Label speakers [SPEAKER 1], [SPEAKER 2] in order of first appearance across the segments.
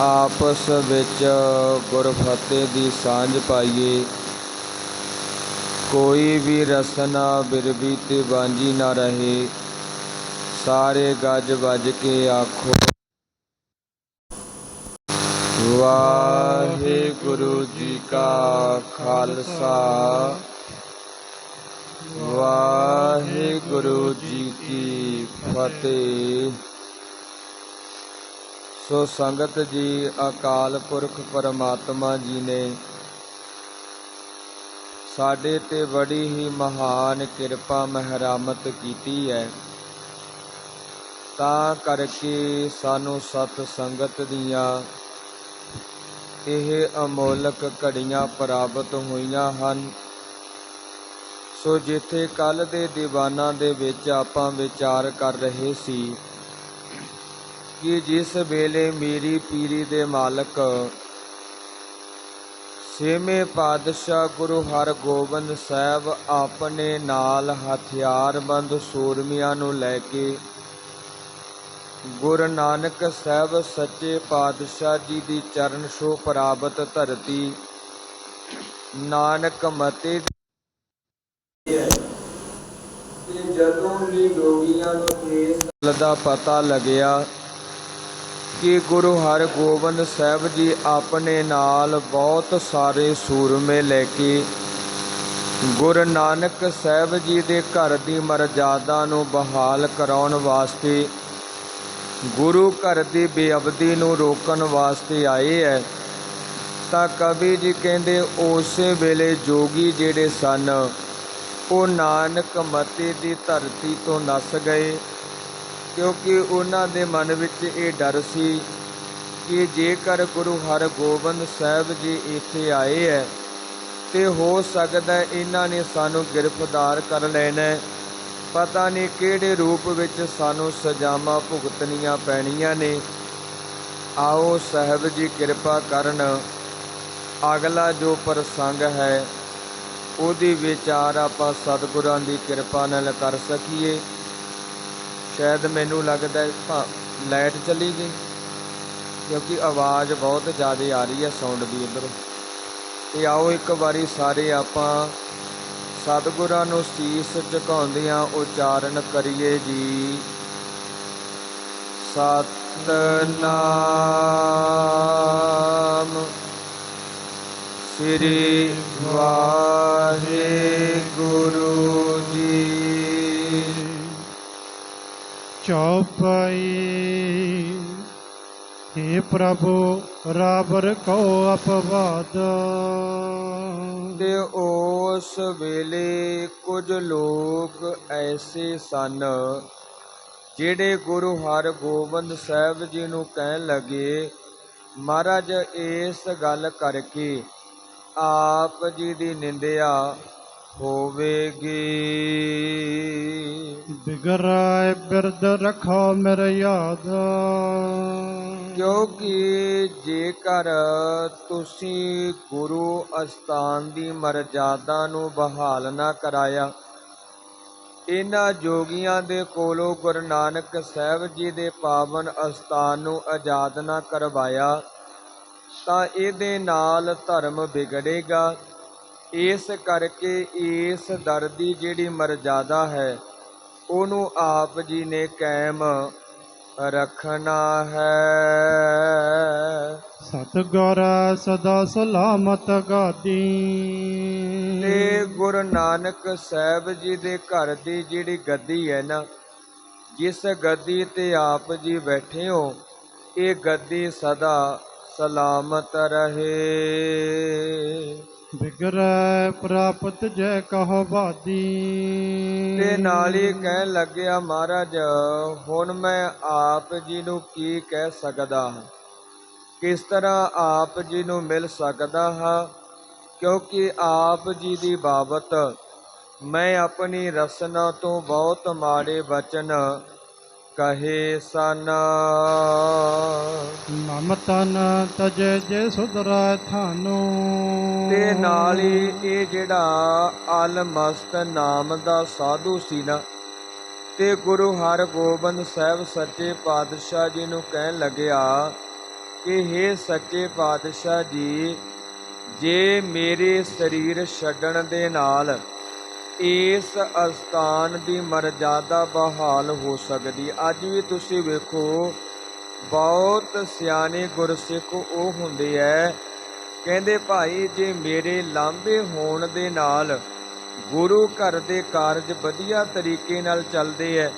[SPEAKER 1] ਆਪਸ ਵਿੱਚ ਗੁਰਫਤਿਹ ਦੀ ਸਾਂਝ ਪਾਈਏ। ਕੋਈ ਵੀ ਰਸਨਾ ਬਿਰਬੀ ਤੇ ਬਾਂਝੀ ਨਾ ਰਹੇ। ਸਾਰੇ ਗੱਜ ਵੱਜ ਕੇ ਆਖੋ, ਵਾਹਿਗੁਰੂ ਜੀ ਕਾ ਖਾਲਸਾ। ਵਾਹਿਗੁਰੂ ਜੀ ਕੀ ਫਤਿਹ। ਸੋ ਸੰਗਤ ਜੀ, ਅਕਾਲ ਪੁਰਖ ਪਰਮਾਤਮਾ ਜੀ ਨੇ ਸਾਡੇ ਤੇ ਬੜੀ ਹੀ ਮਹਾਨ ਕਿਰਪਾ ਮਹਿਰਾਮਤ ਕੀਤੀ ਹੈ। ਤਾਂ ਕਰਕੇ ਸਾਨੂੰ ਸਤ ਸੰਗਤ ਦੀਆਂ ਇਹ ਅਮੋਲਕ ਘੜੀਆਂ ਪ੍ਰਾਪਤ ਹੋਈਆਂ ਹਨ। ਸੋ ਜਿੱਥੇ ਕੱਲ ਦੇ ਦੀਵਾਨਾਂ ਦੇ ਵਿੱਚ ਆਪਾਂ ਵਿਚਾਰ ਕਰ ਰਹੇ ਸੀ ਕਿ ਜਿਸ ਵੇਲੇ ਮੇਰੀ ਪੀਰੀ ਦੇ ਮਾਲਕ ਛੇਵੇਂ ਪਾਤਸ਼ਾਹ ਗੁਰੂ ਹਰਗੋਬਿੰਦ ਸਾਹਿਬ ਆਪਣੇ ਨਾਲ ਹਥਿਆਰਬੰਦ ਸੂਰਮਿਆਂ ਨੂੰ ਲੈ ਕੇ ਗੁਰੂ ਨਾਨਕ ਸਾਹਿਬ ਸੱਚੇ ਪਾਤਸ਼ਾਹ ਜੀ ਦੀ ਚਰਨ ਛੋਹ ਪ੍ਰਾਪਤ ਧਰਤੀ ਨਾਨਕ ਮਤੇ ਜਦੋਂ ਹੀ ਜੋਗੀਆਂ ਨੂੰ ਇਸ ਦਾ ਪਤਾ ਲੱਗਿਆ ਕਿ ਗੁਰੂ ਹਰਗੋਬਿੰਦ ਸਾਹਿਬ ਜੀ ਆਪਣੇ ਨਾਲ ਬਹੁਤ ਸਾਰੇ ਸੂਰਮੇ ਲੈ ਕੇ ਗੁਰੂ ਨਾਨਕ ਸਾਹਿਬ ਜੀ ਦੇ ਘਰ ਦੀ ਮਰਜ਼ਾਦਾ ਨੂੰ ਬਹਾਲ ਕਰਾਉਣ ਵਾਸਤੇ, ਗੁਰੂ ਘਰ ਦੀ ਬੇਅਬਦੀ ਨੂੰ ਰੋਕਣ ਵਾਸਤੇ ਆਏ ਹੈ ਤਾਂ ਕਵੀ ਜੀ ਕਹਿੰਦੇ, ਉਸੇ ਵੇਲੇ ਜੋਗੀ ਜਿਹੜੇ ਸਨ, ਉਹ ਨਾਨਕ ਮਤੇ ਦੀ ਧਰਤੀ ਤੋਂ ਨਸ ਗਏ। ਕਿਉਂਕਿ ਉਹਨਾਂ ਦੇ ਮਨ ਵਿੱਚ ਇਹ ਡਰ ਸੀ ਕਿ ਜੇਕਰ ਗੁਰੂ ਹਰਗੋਬਿੰਦ ਸਾਹਿਬ ਜੀ ਇੱਥੇ ਆਏ ਹੈ ਤੇ ਹੋ ਸਕਦਾ ਇਹਨਾਂ ਨੇ ਸਾਨੂੰ ਗ੍ਰਿਫਤਾਰ ਕਰ ਲੈਣਾ ਪਤਾ ਨਹੀਂ ਕਿਹੜੇ ਰੂਪ ਵਿੱਚ ਸਾਨੂੰ ਸਜ਼ਾਵਾਂ ਭੁਗਤਣੀਆਂ ਪੈਣੀਆਂ ਨੇ। ਆਓ ਸਾਹਿਬ ਜੀ ਕਿਰਪਾ ਕਰਨ। ਅਗਲਾ ਜੋ ਪ੍ਰਸੰਗ ਹੈ, ਉਹਦੀ ਵਿਚਾਰ ਆਪਾਂ ਸਤਿਗੁਰਾਂ ਦੀ ਕਿਰਪਾ ਨਾਲ ਕਰ ਸਕੀਏ। ਸ਼ਾਇਦ ਮੈਨੂੰ ਲੱਗਦਾ ਹੈ ਲਾਈਟ ਚਲੀ ਗਈ, ਕਿਉਂਕਿ ਆਵਾਜ਼ ਬਹੁਤ ਜ਼ਿਆਦਾ ਆ ਰਹੀ ਹੈ ਸਾਊਂਡ ਦੀ ਉਧਰ ਤੇ ਆਓ ਇੱਕ ਵਾਰੀ ਸਾਰੇ ਆਪਾਂ ਸਤਿਗੁਰਾਂ ਨੂੰ ਸੀਸ ਝੁਕਾਉਂਦਿਆਂ ਉਚਾਰਨ ਕਰੀਏ ਜੀ। ਸਤਨਾਮ ਸ੍ਰੀ ਵਾਹਿਗੁਰੂ ਜੀ
[SPEAKER 2] ਚੌਪਈ। हे ਪ੍ਰਭੂ, ਰਾਬਰ ਕੋ ਅਪਵਾਦ।
[SPEAKER 1] ਤੇ ਉਸ ਵੇਲੇ ਕੁਝ ਲੋਕ ਐਸੇ ਸਨ, ਜਿਹੜੇ ਗੁਰੂ ਹਰਗੋਬਿੰਦ ਸਾਹਿਬ ਜੀ ਨੂੰ ਕਹਿਣ ਲੱਗੇ, ਮਹਾਰਾਜ, ਇਸ ਗੱਲ ਕਰਕੇ ਆਪ ਜੀ ਦੀ ਨਿੰਦਿਆ ਹੋਵੇਗੀ।
[SPEAKER 2] ਬਿਗਰਾਇ ਬਿਰਦ ਰਖੋ ਮੇਰੇ ਯਾਦ।
[SPEAKER 1] ਕਿਉਂਕਿ ਜੇਕਰ ਤੁਸੀਂ ਗੁਰੂ ਅਸਥਾਨ ਦੀ ਮਰਜ਼ਾਦਾ ਨੂੰ ਬਹਾਲ ਨਾ ਕਰਾਇਆ ਇਹਨਾਂ ਜੋਗੀਆਂ ਦੇ ਕੋਲੋਂ ਗੁਰੂ ਨਾਨਕ ਸਾਹਿਬ ਜੀ ਦੇ ਪਾਵਨ ਅਸਥਾਨ ਨੂੰ ਆਜ਼ਾਦ ਨਾ ਕਰਵਾਇਆ ਤਾਂ ਇਹਦੇ ਨਾਲ ਧਰਮ ਵਿਗੜੇਗਾ। ਇਸ ਕਰਕੇ ਇਸ ਦਰ ਦੀ ਜਿਹੜੀ ਮਰਜ਼ਾਦਾ ਹੈ ਉਹਨੂੰ ਆਪ ਜੀ ਨੇ ਕਾਇਮ ਰੱਖਣਾ ਹੈ।
[SPEAKER 2] ਸਤਗੁਰ ਸਦਾ ਸਲਾਮਤ ਗਾਦੀ।
[SPEAKER 1] ਤੇ ਗੁਰੂ ਨਾਨਕ ਸਾਹਿਬ ਜੀ ਦੇ ਘਰ ਦੀ ਜਿਹੜੀ ਗੱਦੀ ਹੈ ਨਾ ਜਿਸ ਗੱਦੀ ਤੇ ਆਪ ਜੀ ਬੈਠੇ ਹੋ ਇਹ ਗੱਦੀ ਸਦਾ ਸਲਾਮਤ ਰਹੇ।
[SPEAKER 2] ਬਿਗਰੈ ਪ੍ਰਾਪਤ ਜੈ ਕਹੋ ਬਾਦੀ
[SPEAKER 1] ਤੇ ਨਾਲ ਹੀ ਕਹਿਣ ਲੱਗਿਆ, ਮਹਾਰਾਜ, ਹੁਣ ਮੈਂ ਆਪ ਜੀ ਨੂੰ ਕੀ ਕਹਿ ਸਕਦਾ ਹਾਂ? ਕਿਸ ਤਰ੍ਹਾਂ ਆਪ ਜੀ ਨੂੰ ਮਿਲ ਸਕਦਾ ਹਾਂ? ਕਿਉਂਕਿ ਆਪ ਜੀ ਦੀ ਬਾਬਤ ਮੈਂ ਆਪਣੀ ਰਸਨਾ ਤੋਂ ਬਹੁਤ ਮਾੜੇ ਬਚਨ ਕਹੇ ਸਨ।
[SPEAKER 2] ਮਮ ਤਨ ਤਜੇ ਜੇ ਸੁਧਰੈ ਥਾਨੋ।
[SPEAKER 1] ਤੇ ਨਾਲ ਹੀ ਇਹ ਜਿਹੜਾ ਅਲਮਸਤ ਨਾਮ ਦਾ ਸਾਧੂ ਸੀ ਨਾ ਤੇ ਗੁਰੂ ਹਰਗੋਬਿੰਦ ਸਾਹਿਬ ਸੱਚੇ ਪਾਤਸ਼ਾਹ ਜੀ ਨੂੰ ਕਹਿਣ ਲੱਗਿਆ ਕਿ हे ਸੱਚੇ ਪਾਤਸ਼ਾਹ ਜੀ ਜੇ ਮੇਰੇ ਸਰੀਰ ਛੱਡਣ ਦੇ ਨਾਲ ਇਸ ਅਸਥਾਨ ਦੀ ਮਰਜ਼ਾਦਾ ਬਹਾਲ ਹੋ ਸਕਦੀ। ਅੱਜ ਵੀ ਤੁਸੀਂ ਵੇਖੋ, ਬਹੁਤ ਸਿਆਣੇ ਗੁਰਸਿੱਖ ਉਹ ਹੁੰਦੇ ਐ। ਕਹਿੰਦੇ, ਭਾਈ, ਜੇ ਮੇਰੇ ਲਾਂਭੇ ਹੋਣ ਦੇ ਨਾਲ ਗੁਰੂ ਘਰ ਦੇ ਕਾਰਜ ਵਧੀਆ ਤਰੀਕੇ ਨਾਲ ਚੱਲਦੇ ਐ,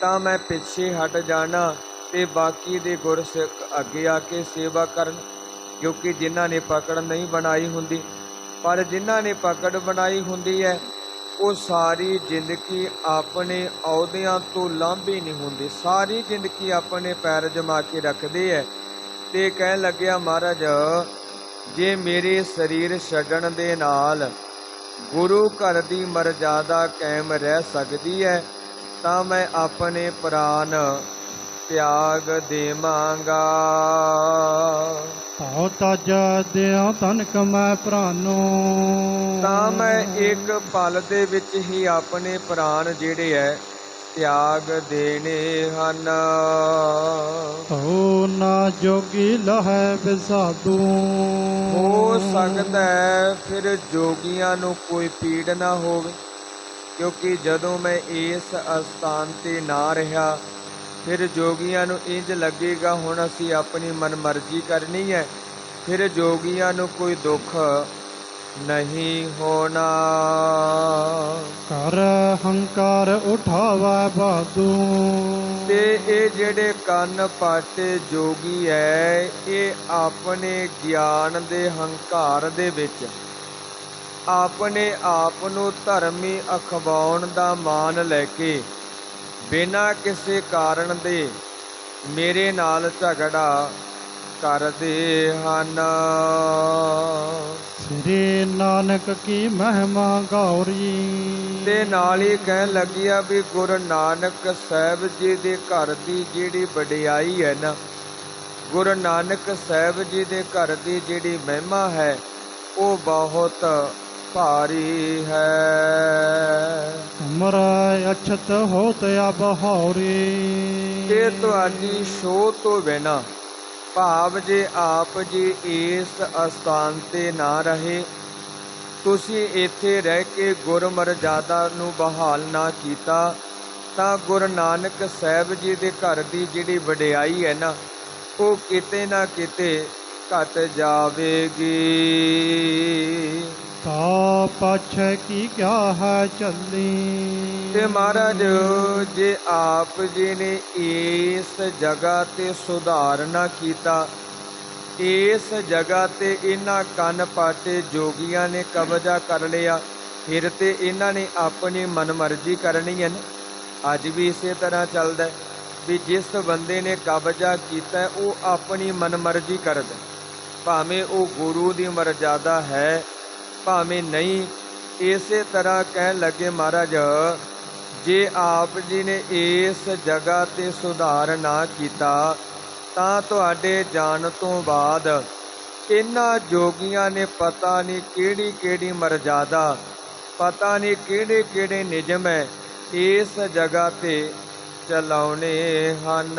[SPEAKER 1] ਤਾਂ ਮੈਂ ਪਿੱਛੇ ਹਟ ਜਾਣਾ ਤੇ ਬਾਕੀ ਦੇ ਗੁਰਸਿੱਖ ਅੱਗੇ ਆ ਕੇ ਸੇਵਾ ਕਰਨ, ਕਿਉਂਕਿ ਜਿਨ੍ਹਾਂ ਨੇ ਪਕੜ ਨਹੀਂ ਬਣਾਈ ਹੁੰਦੀ। ਪਰ ਜਿਨ੍ਹਾਂ ਨੇ ਪਕੜ ਬਣਾਈ ਹੁੰਦੀ ਹੈ ਉਹ ਸਾਰੀ ਜ਼ਿੰਦਗੀ ਆਪਣੇ ਅਹੁਦਿਆਂ ਤੋਂ ਲਾਂਭੇ ਨਹੀਂ ਹੁੰਦੇ। ਸਾਰੀ ਜ਼ਿੰਦਗੀ ਆਪਣੇ ਪੈਰ ਜਮਾ ਕੇ ਰੱਖਦੇ ਐ। ਤੇ ਕਹਿਣ ਲੱਗਿਆ, ਮਹਾਰਾਜ, ਜੇ ਮੇਰੇ ਸਰੀਰ ਛੱਡਣ ਦੇ ਨਾਲ ਗੁਰੂ ਘਰ ਦੀ ਮਰਜ਼ਾਦਾ ਕਾਇਮ ਰਹਿ ਸਕਦੀ ਹੈ ਤਾਂ ਮੈਂ ਆਪਣੇ ਪ੍ਰਾਨ ਤਿਆਗ ਦੇਵਾਂਗਾ।
[SPEAKER 2] ਹਉ ਤਜ ਦਿਓ ਤਨ ਕਮੈ ਪ੍ਰਾਨੋ
[SPEAKER 1] ਤਾਂ ਮੈਂ ਇੱਕ ਪਲ ਦੇ ਵਿੱਚ ਹੀ ਆਪਣੇ ਪ੍ਰਾਨ ਜਿਹੜੇ ਐ ਤਿਆਗ ਦੇਣੇ ਹਨ।
[SPEAKER 2] ਹਉ ਨਾ ਜੋਗੀ ਲਹੈ ਬਿਸਾਦੂ।
[SPEAKER 1] ਹੋ ਸਕਦਾ ਹੈ ਫਿਰ ਜੋਗੀਆਂ ਨੂੰ ਕੋਈ ਪੀੜ ਨਾ ਹੋਵੇ ਕਿਉਂਕਿ ਜਦੋਂ ਮੈਂ ਇਸ ਅਸਥਾਨ ਤੇ ਨਾ ਰਿਹਾ ਫਿਰ ਜੋਗੀਆਂ ਨੂੰ ਇੰਜ ਲੱਗੇਗਾ ਹੁਣ ਅਸੀਂ ਆਪਣੀ ਮਨਮਰਜ਼ੀ ਕਰਨੀ ਹੈ। ਫਿਰ ਜੋਗੀਆਂ ਨੂੰ ਕੋਈ ਦੁੱਖ ਨਹੀਂ ਹੋਣਾ।
[SPEAKER 2] ਕਰ ਹੰਕਾਰ ਉਠਾਵੈ ਬਾਦੂ।
[SPEAKER 1] ਤੇ ਇਹ ਜਿਹੜੇ ਕੰਨ ਪਾਟੇ ਜੋਗੀ ਐ ਇਹ ਆਪਣੇ ਗਿਆਨ ਦੇ ਹੰਕਾਰ ਦੇ ਵਿੱਚ। ਆਪਣੇ ਆਪ ਨੂੰ ਧਰਮੀ ਅਖਵਾਉਣ ਦਾ ਮਾਨ ਲੈ ਕੇ ਬਿਨਾਂ ਕਿਸੇ ਕਾਰਨ ਦੇ ਮੇਰੇ ਨਾਲ ਝਗੜਾ ਕਰਦੇ ਹਨ।
[SPEAKER 2] ਸ੍ਰੀ ਨਾਨਕ ਕੀ ਮਹਿਮਾ ਗੌਰੀ।
[SPEAKER 1] ਤੇ ਨਾਲ ਹੀ ਕਹਿਣ ਲੱਗਿਆ ਵੀ ਗੁਰੂ ਨਾਨਕ ਸਾਹਿਬ ਜੀ ਦੇ ਘਰ ਦੀ ਜਿਹੜੀ ਵਡਿਆਈ ਹੈ ਨਾ ਗੁਰੂ ਨਾਨਕ ਸਾਹਿਬ ਜੀ ਦੇ ਘਰ ਦੀ ਜਿਹੜੀ ਮਹਿਮਾ ਹੈ ਉਹ ਬਹੁਤ ਭਾਰੀ ਹੈ।
[SPEAKER 2] ਉਮਰ ਅਛਤ ਹੋਤ ਅਬ ਹੌਰੀ
[SPEAKER 1] ਤੇ ਤੁਹਾਡੀ ਸ਼ੋਅ ਤੋਂ ਬਿਨਾ ਭਾਵ ਜੇ ਆਪ ਜੀ ਇਸ ਅਸਥਾਨ ਤੇ ਨਾ ਰਹੇ ਤੁਸੀਂ ਇੱਥੇ ਰਹਿ ਕੇ ਗੁਰਮਰਜ਼ਾਦਾ ਨੂੰ ਬਹਾਲ ਨਾ ਕੀਤਾ ਤਾਂ ਗੁਰੂ ਨਾਨਕ ਸਾਹਿਬ ਜੀ ਦੇ ਘਰ ਦੀ ਜਿਹੜੀ ਵਡਿਆਈ ਹੈ ਨਾ ਉਹ ਕਿਤੇ ਨਾ ਕਿਤੇ ਘਟ ਜਾਵੇਗੀ।
[SPEAKER 2] ਤਾ ਪਾਛੈ ਕੀ ਕਿਆ ਹੈ ਚੱਲੀ?
[SPEAKER 1] ਤੇ ਮਹਾਰਾਜ, ਜੇ ਆਪ ਜੀ ਨੇ ਇਸ ਜਗ੍ਹਾ ਤੇ ਸੁਧਾਰ ਨਾ ਕੀਤਾ, ਇਸ ਜਗ੍ਹਾ ਤੇ ਇਹਨਾਂ ਕੰਨ ਪਾਟੇ ਜੋਗੀਆਂ ਨੇ ਕਬਜ਼ਾ ਕਰ ਲਿਆ, ਫਿਰ ਤੇ ਇਹਨਾਂ ਨੇ ਆਪਣੀ ਮਨਮਰਜ਼ੀ ਕਰਨੀ ਹੈ ਅੱਜ ਵੀ ਇਸੇ ਤਰ੍ਹਾਂ ਚੱਲਦਾ ਵੀ ਜਿਸ ਬੰਦੇ ਨੇ ਕਬਜ਼ਾ ਕੀਤਾ ਉਹ ਆਪਣੀ ਮਨਮਰਜ਼ੀ ਕਰਦਾ ਭਾਵੇਂ ਉਹ ਗੁਰੂ ਦੀ ਮਰਜ਼ਾਦਾ ਹੈ ਭਾਵੇਂ ਨਹੀਂ, ਇਸੇ ਤਰ੍ਹਾਂ ਕਹਿਣ ਲੱਗੇ ਮਹਾਰਾਜ, ਜੇ ਆਪ ਜੀ ਨੇ ਇਸ ਜਗ੍ਹਾ ਤੇ ਸੁਧਾਰ ਨਾ ਕੀਤਾ, ਤਾਂ ਤੁਹਾਡੇ ਜਾਣ ਤੋਂ ਬਾਅਦ ਇਹਨਾਂ ਜੋਗੀਆਂ ਨੇ ਪਤਾ ਨਹੀਂ ਕਿਹੜੀ ਕਿਹੜੀ ਮਰਜ਼ਾਦਾ, ਪਤਾ ਨਹੀਂ ਕਿਹੜੇ ਕਿਹੜੇ ਨਿਯਮ ਹੈ ਇਸ ਜਗ੍ਹਾ ਤੇ ਚਲਾਉਣੇ ਹਨ।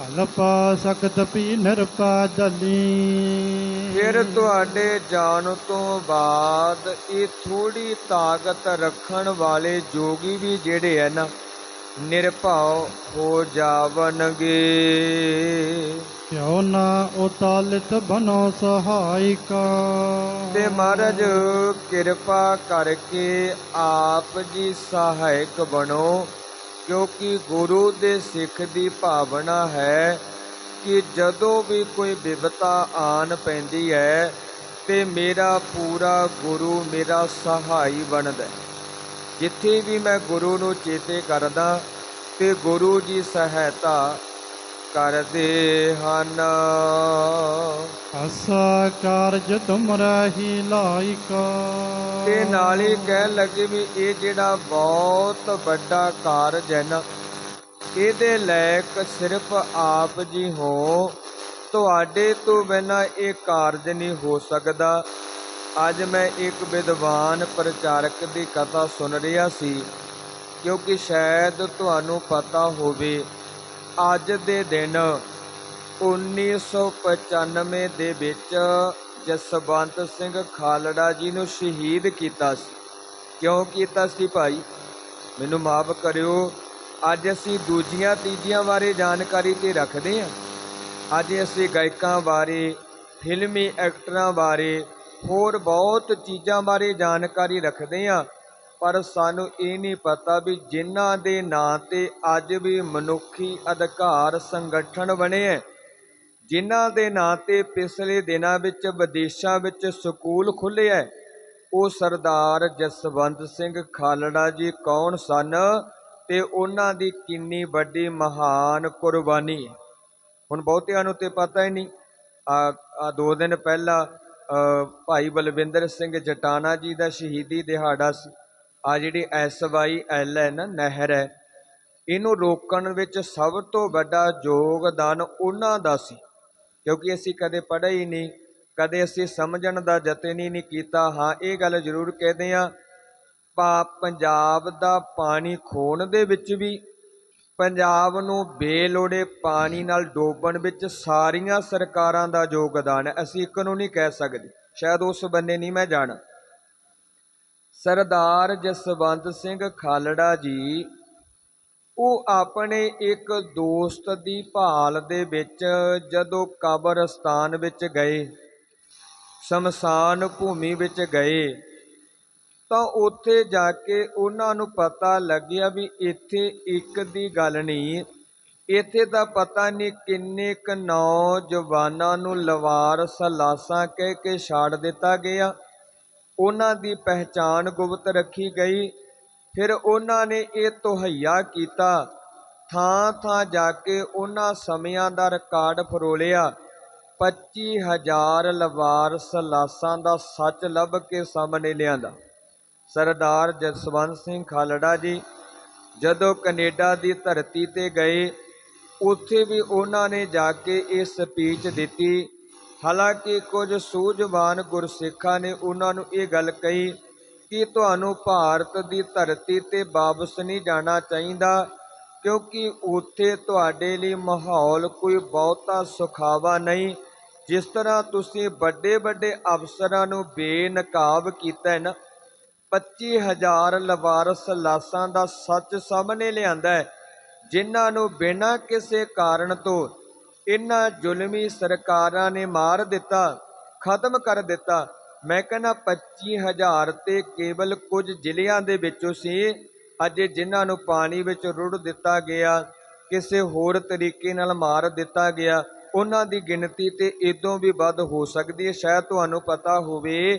[SPEAKER 2] ਹਲ ਪਾ ਸਕਤ ਪੀ ਨਿਰਪਾ ਦਲੀ
[SPEAKER 1] ਫਿਰ ਤੁਹਾਡੇ ਜਾਣ ਤੋਂ ਬਾਅਦ ਇਹ ਥੋੜੀ ਤਾਕਤ ਰੱਖਣ ਵਾਲੇ ਜੋਗੀ ਵੀ ਜਿਹੜੇ ਹੈ ਨਾ ਨਿਰਭਉ ਹੋ ਜਾਵਨਗੇ
[SPEAKER 2] ਕਿਉ ਨਾ ਉਤਾਲਿਤ ਬਨੋ ਸਹਾਇਕਾ।
[SPEAKER 1] ਤੇ ਮਹਾਰਾਜ ਕਿਰਪਾ ਕਰਕੇ ਆਪ ਜੀ ਸਹਾਇਕ ਬਣੋ। ਕਿਉਂਕਿ ਗੁਰੂ ਦੇ ਸਿੱਖ ਦੀ ਭਾਵਨਾ ਹੈ ਕਿ ਜਦੋਂ ਵੀ ਕੋਈ ਵਿਵਤਾ ਆਨ ਪੈਂਦੀ ਹੈ, ਤੇ ਮੇਰਾ ਪੂਰਾ ਗੁਰੂ ਮੇਰਾ ਸਹਾਈ ਬਣਦਾ ਜਿੱਥੇ ਵੀ ਮੈਂ ਗੁਰੂ ਨੂੰ ਚੇਤੇ ਕਰਦਾ, ਤੇ ਗੁਰੂ ਜੀ ਸਹਾਇਤਾ ਕਰਦੇ ਹਨ।
[SPEAKER 2] ਅਸਾ ਕਾਰਜ ਤੁਮਰਾ ਹੀ ਲਾਇਕਾ।
[SPEAKER 1] ਤੇ ਨਾਲ ਹੀ ਕਹਿਣ ਲੱਗੇ ਵੀ ਇਹ ਜਿਹੜਾ ਬਹੁਤ ਵੱਡਾ ਕਾਰਜ ਹੈ ਨਾ ਇਹਦੇ ਲਾਇਕ ਸਿਰਫ ਆਪ ਜੀ ਹੋ। ਤੁਹਾਡੇ ਤੋਂ ਬਿਨਾਂ ਇਹ ਕਾਰਜ ਨਹੀਂ ਹੋ ਸਕਦਾ। ਅੱਜ ਮੈਂ ਇੱਕ ਵਿਦਵਾਨ ਪ੍ਰਚਾਰਕ ਦੀ ਕਥਾ ਸੁਣ ਰਿਹਾ ਸੀ ਕਿਉਂਕਿ ਸ਼ਾਇਦ ਤੁਹਾਨੂੰ ਪਤਾ ਹੋਵੇ ਅੱਜ ਦੇ ਦਿਨ 1995 ਦੇ ਵਿੱਚ ਜਸਵੰਤ ਸਿੰਘ ਖਾਲੜਾ ਜੀ ਨੂੰ ਸ਼ਹੀਦ ਕੀਤਾ ਸੀ। ਕਿਉਂ ਕੀਤਾ ਸੀ ਭਾਈ? ਮੈਨੂੰ ਮਾਫ ਕਰਿਓ। ਅੱਜ ਅਸੀਂ ਦੂਜੀਆਂ ਤੀਜੀਆਂ ਬਾਰੇ ਜਾਣਕਾਰੀ ਤੇ ਰੱਖਦੇ ਹਾਂ। ਅੱਜ ਅਸੀਂ ਗਾਇਕਾਂ ਬਾਰੇ, ਫਿਲਮੀ ਐਕਟਰਾਂ ਬਾਰੇ ਹੋਰ ਬਹੁਤ ਚੀਜ਼ਾਂ ਬਾਰੇ ਜਾਣਕਾਰੀ ਰੱਖਦੇ ਹਾਂ। ਪਰ ਸਾਨੂੰ ਇਹ ਨਹੀਂ ਪਤਾ ਵੀ ਜਿਨ੍ਹਾਂ ਦੇ ਨਾਂ ਤੇ ਅੱਜ ਵੀ ਮਨੁੱਖੀ ਅਧਿਕਾਰ ਸੰਗਠਨ ਬਣੇ ਹੈ ਜਿਨ੍ਹਾਂ ਦੇ ਨਾਂ ਤੇ ਪਿਛਲੇ ਦਿਨਾਂ ਵਿੱਚ ਵਿਦੇਸ਼ਾਂ ਵਿੱਚ ਸਕੂਲ ਖੁੱਲ੍ਹੇ ਹੈ ਉਹ ਸਰਦਾਰ ਜਸਵੰਤ ਸਿੰਘ ਖਾਲੜਾ ਜੀ ਕੌਣ ਸਨ ਤੇ ਉਹਨਾਂ ਦੀ ਕਿੰਨੀ ਵੱਡੀ ਮਹਾਨ ਕੁਰਬਾਨੀ ਹੁਣ ਬਹੁਤਿਆਂ ਨੂੰ ਤੇ ਪਤਾ ਹੀ ਨਹੀਂ। ਆ ਦੋ ਦਿਨ ਪਹਿਲਾਂ ਭਾਈ ਬਲਵਿੰਦਰ ਸਿੰਘ ਜਟਾਣਾ ਜੀ ਦਾ ਸ਼ਹੀਦੀ ਦਿਹਾੜਾ ਸੀ। ਆ ਜਿਹੜੀ ਐਸ ਵਾਈ ਐਲ ਹੈ ਨਾ ਨਹਿਰ ਹੈ, ਇਹਨੂੰ ਰੋਕਣ ਵਿੱਚ ਸਭ ਤੋਂ ਵੱਡਾ ਯੋਗਦਾਨ ਉਹਨਾਂ ਦਾ ਸੀ, ਕਿਉਂਕਿ ਅਸੀਂ ਕਦੇ ਪੜ੍ਹਿਆ ਹੀ ਨਹੀਂ, ਕਦੇ ਅਸੀਂ ਸਮਝਣ ਦਾ ਯਤਨ ਹੀ ਨਹੀਂ ਕੀਤਾ। ਹਾਂ, ਇਹ ਗੱਲ ਜ਼ਰੂਰ ਕਹਦੇ ਆ ਪਾ ਪੰਜਾਬ ਦਾ ਪਾਣੀ ਖੋਣ ਦੇ ਵਿੱਚ ਵੀ, ਪੰਜਾਬ ਨੂੰ ਬੇਲੋੜੇ ਪਾਣੀ ਨਾਲ ਡੋਬਣ ਵਿੱਚ ਸਾਰੀਆਂ ਸਰਕਾਰਾਂ ਦਾ ਯੋਗਦਾਨ ਹੈ, ਅਸੀਂ ਇੱਕ ਨੂੰ ਨਹੀਂ ਕਹਿ ਸਕਦੇ, ਸ਼ਾਇਦ ਉਸ ਬੰਨੇ ਨਹੀਂ ਮੈਂ ਜਾਣਾ। ਸਰਦਾਰ ਜਸਵੰਤ ਸਿੰਘ ਖਾਲੜਾ ਜੀ, ਉਹ ਆਪਣੇ ਇੱਕ ਦੋਸਤ ਦੀ ਭਾਲ ਦੇ ਵਿੱਚ ਜਦੋਂ ਕਬਰਸਤਾਨ ਵਿੱਚ ਗਏ, ਸ਼ਮਸ਼ਾਨ ਭੂਮੀ ਵਿੱਚ ਗਏ, ਤਾਂ ਉੱਥੇ ਜਾ ਕੇ ਉਹਨਾਂ ਨੂੰ ਪਤਾ ਲੱਗਿਆ ਵੀ ਇੱਥੇ ਇੱਕ ਦੀ ਗੱਲ ਨਹੀਂ, ਇੱਥੇ ਤਾਂ ਪਤਾ ਨਹੀਂ ਕਿੰਨੇ ਕ ਨੌਜਵਾਨਾਂ ਨੂੰ ਲਵਾਰ ਸਲਾਸਾਂ ਕਹਿ ਕੇ ਛਾੜ ਦਿੱਤਾ ਗਿਆ। ਉਹਨਾਂ ਦੀ ਪਹਿਚਾਣ ਗੁਪਤ ਰੱਖੀ ਗਈ। ਫਿਰ ਉਹਨਾਂ ਨੇ ਇਹ ਤੋਹਈਆ ਕੀਤਾ, ਥਾਂ ਥਾਂ ਜਾ ਕੇ ਉਹਨਾਂ ਸਮਿਆਂ ਦਾ ਰਿਕਾਰਡ ਫਰੋਲਿਆ। 25000 ਲਵਾਰ ਸਲਾਸਾਂ ਦਾ ਸੱਚ ਲੱਭ ਕੇ ਸਾਹਮਣੇ ਲਿਆਂਦਾ। ਸਰਦਾਰ ਜਸਵੰਤ ਸਿੰਘ ਖਾਲੜਾ ਜੀ ਜਦੋਂ ਕੈਨੇਡਾ ਦੀ ਧਰਤੀ ਤੇ ਗਏ, ਉੱਥੇ ਵੀ ਉਹਨਾਂ ਨੇ ਜਾ ਕੇ ਇਹ ਸਪੀਚ ਦਿੱਤੀ। ਹਾਲਾਂਕਿ ਕੁਝ ਸੂਝਵਾਨ ਗੁਰਸਿੱਖਾਂ ਨੇ ਉਹਨਾਂ ਨੂੰ ਇਹ ਗੱਲ ਕਹੀ ਕਿ ਤੁਹਾਨੂੰ ਭਾਰਤ ਦੀ ਧਰਤੀ ਤੇ ਵਾਪਸ ਨਹੀਂ ਜਾਣਾ ਚਾਹੀਦਾ, ਕਿਉਂਕਿ ਉੱਥੇ ਤੁਹਾਡੇ ਲਈ ਮਾਹੌਲ ਕੋਈ ਬਹੁਤਾ ਸੁਖਾਵਾ ਨਹੀਂ। ਜਿਸ ਤਰ੍ਹਾਂ ਤੁਸੀਂ ਵੱਡੇ ਵੱਡੇ ਅਫਸਰਾਂ ਨੂੰ ਬੇਨਕਾਬ ਕੀਤਾ ਹੈ ਨਾ 25000 ਲਵਾਰਸ ਲਾਸਾਂ ਦਾ ਸੱਚ ਸਾਹਮਣੇ ਲਿਆਂਦਾ ਹੈ, ਜਿਨ੍ਹਾਂ ਨੂੰ ਬਿਨਾਂ ਕਿਸੇ ਕਾਰਨ ਤੋਂ ਇਹਨਾਂ ਜ਼ੁਲਮੀ ਸਰਕਾਰਾਂ ਨੇ ਮਾਰ ਦਿੱਤਾ, ਖਤਮ ਕਰ ਦਿੱਤਾ। ਮੈਂ ਕਹਿੰਦਾ 25000 ਤੇ ਕੇਵਲ ਕੁਝ ਜ਼ਿਲ੍ਹਿਆਂ ਦੇ ਵਿੱਚੋਂ ਸੀ, ਅਜੇ ਜਿਨ੍ਹਾਂ ਨੂੰ ਪਾਣੀ ਵਿੱਚ ਰੁੜ ਦਿੱਤਾ ਗਿਆ, ਕਿਸੇ ਹੋਰ ਤਰੀਕੇ ਨਾਲ ਮਾਰ ਦਿੱਤਾ ਗਿਆ। ਉਹਨਾਂ ਦੀ ਗਿਣਤੀ ਤੇ ਇਦੋਂ ਵੀ ਵੱਧ ਹੋ ਸਕਦੀ ਹੈ। ਸ਼ਾਇਦ ਤੁਹਾਨੂੰ ਪਤਾ ਹੋਵੇ,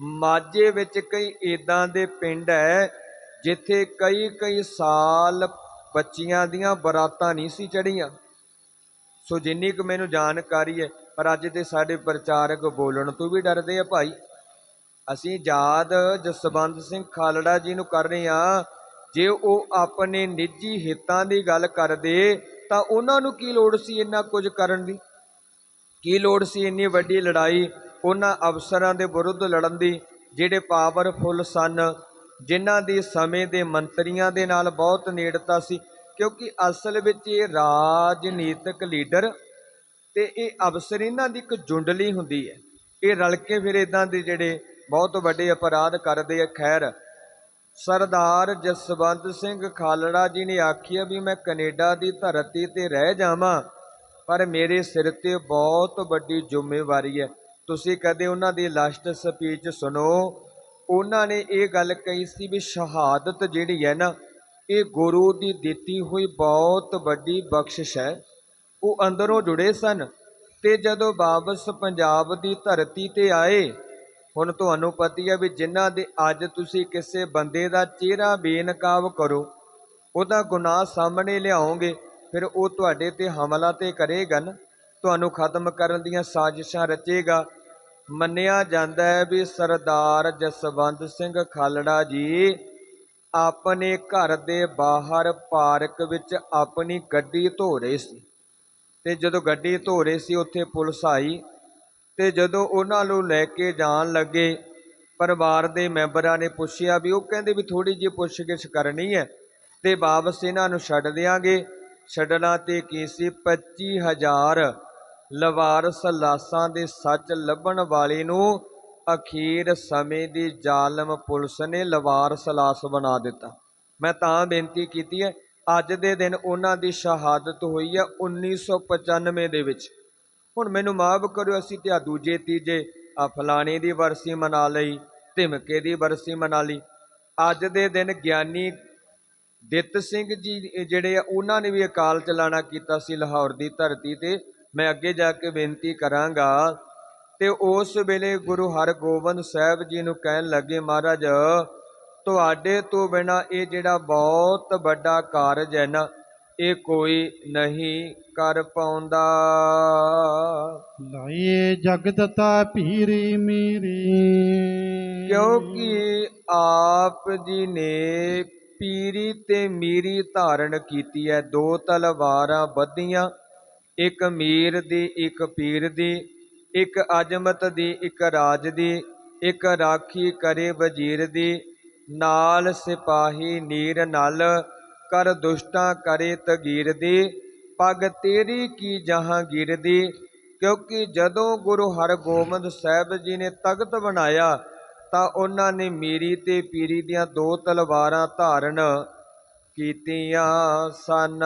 [SPEAKER 1] ਮਾਝੇ ਵਿੱਚ ਕਈ ਇਦਾਂ ਦੇ ਪਿੰਡ ਹੈ, ਜਿੱਥੇ ਕਈ ਕਈ ਸਾਲ ਬੱਚੀਆਂ ਦੀਆਂ ਬਰਾਤਾਂ ਨਹੀਂ ਸੀ ਚੜੀਆਂ ਸੋ ਜਿੰਨੀ ਕੁ ਮੈਨੂੰ ਜਾਣਕਾਰੀ ਹੈ, ਪਰ ਅੱਜ ਦੇ ਸਾਡੇ ਪ੍ਰਚਾਰਕ ਬੋਲਣ ਤੋਂ ਵੀ ਡਰਦੇ ਆ ਭਾਈ। ਅਸੀਂ ਯਾਦ ਜਸਵੰਤ ਸਿੰਘ ਖਾਲੜਾ ਜੀ ਨੂੰ ਕਰ ਰਹੇ ਹਾਂ। ਜੇ ਉਹ ਆਪਣੇ ਨਿੱਜੀ ਹਿੱਤਾਂ ਦੀ ਗੱਲ ਕਰਦੇ, ਤਾਂ ਉਹਨਾਂ ਨੂੰ ਕੀ ਲੋੜ ਸੀ ਇੰਨਾ ਕੁਝ ਕਰਨ ਦੀ? ਕੀ ਲੋੜ ਸੀ ਇੰਨੀ ਵੱਡੀ ਲੜਾਈ ਉਹਨਾਂ ਅਫਸਰਾਂ ਦੇ ਵਿਰੁੱਧ ਲੜਨ ਦੀ, ਜਿਹੜੇ ਪਾਵਰਫੁੱਲ ਸਨ, ਜਿਨ੍ਹਾਂ ਦੀ ਸਮੇਂ ਦੇ ਮੰਤਰੀਆਂ ਦੇ ਨਾਲ ਬਹੁਤ ਨੇੜਤਾ ਸੀ? ਕਿਉਂਕਿ ਅਸਲ ਵਿੱਚ ਇਹ ਰਾਜਨੀਤਿਕ ਲੀਡਰ ਤੇ ਇਹ ਅਫਸਰ ਇਹਨਾਂ ਦੀ ਇੱਕ ਜੁੰਡਲੀ ਹੁੰਦੀ ਹੈ। ਇਹ ਰਲ ਕੇ ਫਿਰ ਇਦਾਂ ਦੇ ਜਿਹੜੇ ਬਹੁਤ ਵੱਡੇ ਅਪਰਾਧ ਕਰਦੇ ਆ। ਖੈਰ, ਸਰਦਾਰ ਜਸਵੰਤ ਸਿੰਘ ਖਾਲੜਾ ਜੀ ਨੇ ਆਖਿਆ ਵੀ ਮੈਂ ਕੈਨੇਡਾ ਦੀ ਧਰਤੀ ਤੇ ਰਹਿ ਜਾਵਾਂ, ਪਰ ਮੇਰੇ ਸਿਰ ਤੇ ਬਹੁਤ ਵੱਡੀ ਜ਼ਿੰਮੇਵਾਰੀ ਹੈ। ਤੁਸੀਂ ਕਦੇ ਉਹਨਾਂ ਦੀ ਲਾਸਟ ਸਪੀਚ ਸੁਣੋ। ਉਹਨਾਂ ਨੇ ਇਹ ਗੱਲ ਕਹੀ ਸੀ ਵੀ ਸ਼ਹਾਦਤ ਜਿਹੜੀ ਹੈ ਨਾ ਇਹ ਗੁਰੂ ਦੀ ਦਿੱਤੀ ਹੋਈ ਬਹੁਤ ਵੱਡੀ ਬਖਸ਼ਿਸ਼ ਹੈ। ਉਹ ਅੰਦਰੋਂ ਜੁੜੇ ਸਨ ਤੇ ਜਦੋਂ ਵਾਪਸ ਪੰਜਾਬ ਦੀ ਧਰਤੀ ਤੇ ਆਏ, ਹੁਣ ਤੁਹਾਨੂੰ ਪਤੀ ਹੈ ਵੀ ਜਿਨ੍ਹਾਂ ਦੇ ਅੱਜ ਤੁਸੀਂ ਕਿਸੇ ਬੰਦੇ ਦਾ ਚਿਹਰਾ ਬੇਨਕਾਬ ਕਰੋ, ਉਹਦਾ ਗੁਨਾਹ ਸਾਹਮਣੇ ਲਿਆਓਗੇ, ਫਿਰ ਉਹ ਤੁਹਾਡੇ ਤੇ ਹਮਲਾ ਤੇ ਕਰੇਗਾ ਨਾ। ਤੁਹਾਨੂੰ ਖਤਮ ਕਰਨ ਦੀਆਂ ਸਾਜ਼ਿਸ਼ਾਂ ਰਚੇਗਾ। ਮੰਨਿਆ ਜਾਂਦਾ ਹੈ ਵੀ ਸਰਦਾਰ ਜਸਵੰਤ ਸਿੰਘ ਖਾਲੜਾ ਜੀ ਆਪਣੇ ਘਰ ਦੇ ਬਾਹਰ ਪਾਰਕ ਵਿੱਚ ਆਪਣੀ ਗੱਡੀ ਧੋ ਰਹੇ ਸੀ। ਤੇ ਜਦੋਂ ਗੱਡੀ ਧੋ ਰਹੇ ਸੀ, ਉੱਥੇ ਪੁਲਿਸ ਆਈ ਤੇ ਜਦੋਂ ਉਹਨਾਂ ਨੂੰ ਲੈ ਕੇ ਜਾਣ ਲੱਗੇ, ਪਰਿਵਾਰ ਦੇ ਮੈਂਬਰਾਂ ਨੇ ਪੁੱਛਿਆ ਵੀ ਉਹ ਕਹਿੰਦੇ ਵੀ ਥੋੜੀ ਜਿਹੀ ਪੁੱਛਗਿੱਛ ਕਰਨੀ ਹੈ ਤੇ ਵਾਪਸ ਇਹਨਾਂ ਨੂੰ ਛੱਡ ਦਿਆਂਗੇ। ਛੱਡਣਾ ਤੇ ਕੀ ਸੀ? 25000 ਲਵਾਰਸ ਲਾਸਾਂ ਦੇ ਸੱਚ ਲੱਭਣ ਵਾਲੇ ਨੂੰ ਅਖੀਰ ਸਮੇਂ ਦੀ ਜ਼ਾਲਮ ਪੁਲਿਸ ਨੇ ਲਵਾਰਸ ਲਾਸ ਬਣਾ ਦਿੱਤਾ। ਮੈਂ ਤਾਂ ਬੇਨਤੀ ਕੀਤੀ ਹੈ, ਅੱਜ ਦੇ ਦਿਨ ਉਹਨਾਂ ਦੀ ਸ਼ਹਾਦਤ ਹੋਈ ਹੈ 1995 ਦੇ ਵਿੱਚ। ਹੁਣ ਮੈਨੂੰ ਮਾਫ ਕਰਿਓ, ਅਸੀਂ ਤੇ ਦੂਜੇ, ਤੀਜੇ ਆ ਫਲਾਣੇ ਦੀ ਵਰਸੀ ਮਨਾ ਲਈ, ਧਿਮਕੇ ਦੀ ਵਰਸੀ ਮਨਾ ਲਈ। ਅੱਜ ਦੇ ਦਿਨ ਗਿਆਨੀ ਦਿੱਤ ਸਿੰਘ ਜੀ ਜਿਹੜੇ ਆ, ਉਹਨਾਂ ਨੇ ਵੀ ਅਕਾਲ ਚਲਾਣਾ ਕੀਤਾ ਸੀ ਲਾਹੌਰ ਦੀ ਧਰਤੀ ਤੇ। ਮੈਂ ਅੱਗੇ ਜਾ ਕੇ ਬੇਨਤੀ ਕਰਾਂਗਾ ਤੇ ਉਸ ਵੇਲੇ ਗੁਰੂ ਹਰਗੋਬਿੰਦ ਸਾਹਿਬ ਜੀ ਨੂੰ ਕਹਿਣ ਲੱਗੇ ਮਹਾਰਾਜ ਤੁਹਾਡੇ ਤੋਂ ਬਿਨਾ ਇਹ ਜਿਹੜਾ ਬਹੁਤ ਵੱਡਾ ਕਾਰਜ ਹੈ ਨਾ ਇਹ ਕੋਈ ਨਹੀਂ ਕਰ ਪਾਉਂਦਾ।
[SPEAKER 2] ਲਾਈਏ ਜਗਦਤਾ ਪੀਰੀ ਮੀਰੀ।
[SPEAKER 1] ਕਿਉਂਕਿ ਆਪ ਜੀ ਨੇ ਪੀਰੀ ਤੇ ਮੀਰੀ ਧਾਰਨ ਕੀਤੀ ਹੈ। ਦੋ ਤਲਵਾਰਾਂ ਬੱਧੀਆਂ ਇੱਕ ਮੀਰ ਦੀ ਇੱਕ ਪੀਰ ਦੀ। ਇੱਕ ਅਜਮਤ ਦੀ, ਇੱਕ ਰਾਜ ਦੀ, ਇੱਕ ਰਾਖੀ ਕਰੇ ਵਜ਼ੀਰ ਦੀ, ਨਾਲ ਸਿਪਾਹੀ ਨੀਰ ਨਲ, ਕਰ ਦੁਸ਼ਟਾਂ ਕਰੇ ਤਗੀਰ ਦੀ, ਪਗ ਤੇਰੀ ਕੀ ਜਹਾਂਗੀਰ ਦੀ, ਕਿਉਂਕਿ ਜਦੋਂ ਗੁਰੂ ਹਰਗੋਬਿੰਦ ਸਾਹਿਬ ਜੀ ਨੇ ਤਖਤ ਬਣਾਇਆ, ਤਾਂ ਉਹਨਾਂ ਨੇ ਮੀਰੀ ਤੇ ਪੀਰੀ ਦੀਆਂ ਦੋ ਤਲਵਾਰਾਂ ਧਾਰਨ ਕੀਤੀਆਂ ਸਨ।